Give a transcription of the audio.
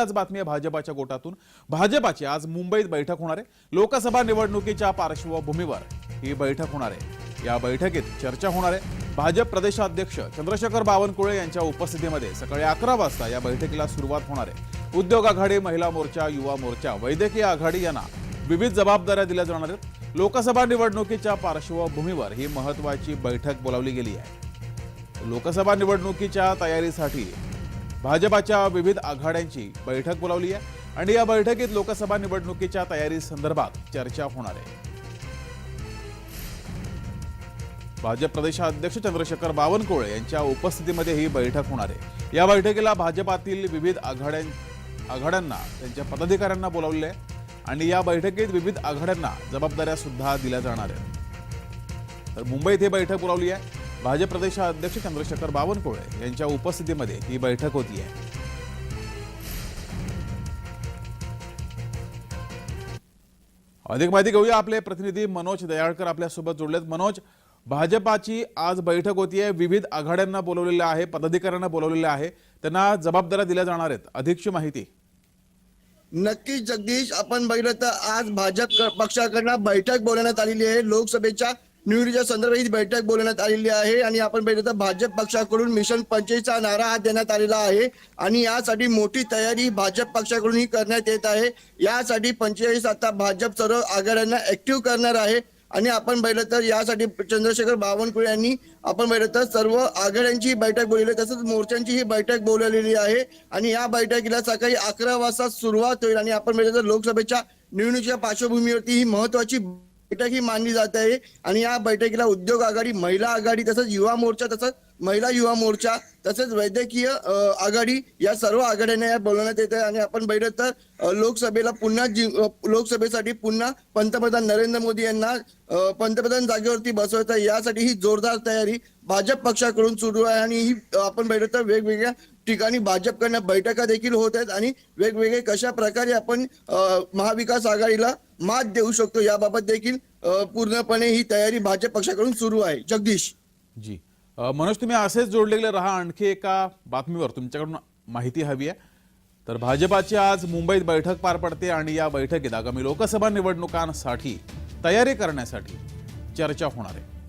आज बातमी आहे भाजपाच्या गोटातून. भाजपाची आज मुंबईत बैठक होणार आहे. लोकसभा निवडणुकीच्या पार्श्वभूमीवर ही बैठक होणार आहे. या बैठकीत चर्चा होणार आहे. भाजप प्रदेशाध्यक्ष चंद्रशेखर बावनकुळे यांच्या उपस्थितीमध्ये सकाळी अकरा वाजता या बैठकीला सुरुवात होणार आहे. उद्योग आघाडी महिला मोर्चा युवा मोर्चा वैद्यकीय आघाडी यांना विविध जबाबदाऱ्या दिल्या जाणार आहेत. लोकसभा निवडणुकीच्या पार्श्वभूमीवर ही महत्वाची बैठक बोलावली गेली आहे. लोकसभा निवडणुकीच्या तयारीसाठी भाजपाच्या विविध आघाड्यांची बैठक बोलावली आहे आणि या बैठकीत लोकसभा निवडणुकीच्या तयारी संदर्भात चर्चा होणार आहे. भाजप प्रदेशाध्यक्ष चंद्रशेखर बावनकुळे यांच्या उपस्थितीमध्ये ही बैठक होणार आहे. या बैठकीला भाजपातील विविध आघाड्यां आघाड्यांना त्यांच्या पदाधिकाऱ्यांना बोलावले आहे आणि या बैठकीत विविध आघाड्यांना जबाबदाऱ्या सुद्धा दिल्या जाणार आहेत. तर मुंबईत ही बैठक बोलावली आहे. भाजप प्रदेशाध्यक्ष चंद्रशेखर बावनकुळे यांच्या उपस्थितीमध्ये ही बैठक होती आहे अधिक माहिती घेऊया आपले प्रतिनिधी मनोज दयाळकर आपल्यासोबत जोडलेत. मनोज भाजपाची आज बैठक होती आहे विविध आघाड्यांना बोलवलेलं आहे पदाधिकाऱ्यांना बोलवलेलं आहे. त्यांना जबाबदाऱ्या दिल्या जाणार आहेत. अधिकची माहिती. नक्कीच जगदीश आपण बघितलं तर आज भाजप पक्षाकडनं बैठक बोलवण्यात आलेली आहे. लोकसभेच्या निवडीच्या संदर्भात ही बैठक बोलवण्यात आलेली आहे आणि आपण बैठक तर भाजप पक्षाकडून मिशन पंचवीसचा नारा हा देण्यात आलेला आहे आणि यासाठी मोठी तयारी भाजप पक्षाकडूनही करण्यात येत आहे. यासाठी पंचेचाळीस आता भाजप सर्व आघाड्यांना ऍक्टिव्ह करणार आहे. आणि आपण पाहिलं तर यासाठी चंद्रशेखर बावनकुळे यांनी आपण पाहिलं तर सर्व आघाड्यांची बैठक बोलवली तसंच मोर्चांची ही बैठक बोलवलेली आहे. आणि या बैठकीला सकाळी अकरा वाजता सुरुवात होईल आणि आपण पाहिलं तर लोकसभेच्या निवडणुकीच्या पार्श्वभूमीवरती ही महत्वाची बैठक ही मानली जात आहे. आणि या बैठकीला उद्योग आघाडी महिला आघाडी तसंच युवा मोर्चा तसंच महिला युवा मोर्चा तसेच वैद्यकीय आघाडी या सर्व आघाड्यांना या बोलवण्यात येत आहे. आणि आपण बैठक तर लोकसभेला पुन्हा जी लोकसभेसाठी पुन्हा पंतप्रधान नरेंद्र मोदी यांना पंतप्रधान जागेवरती बसवत आहे. यासाठी ही जोरदार तयारी भाजप पक्षाकडून सुरू आहे. आणि ही आपण बैठक तर वेगवेगळ्या ठिकाणी भाजपकडनं बैठका देखील होत आहेत आणि वेगवेगळे कशा प्रकारे आपण महाविकास आघाडीला मात देऊ शकतो याबाबत देखील पूर्णपणे ही तयारी भाजप पक्षाकडून सुरू आहे. जगदीश. जी. मनोज तुम्ही असेच जोडलेले राहा आणखी एका बातमीवर. तुमच्याकडून माहिती हवी आहे. तर भाजपाची आज मुंबईत बैठक पार पडते आणि या बैठकीत आगामी लोकसभा निवडणुकांसाठी तयारी करण्यासाठी चर्चा होणार आहे.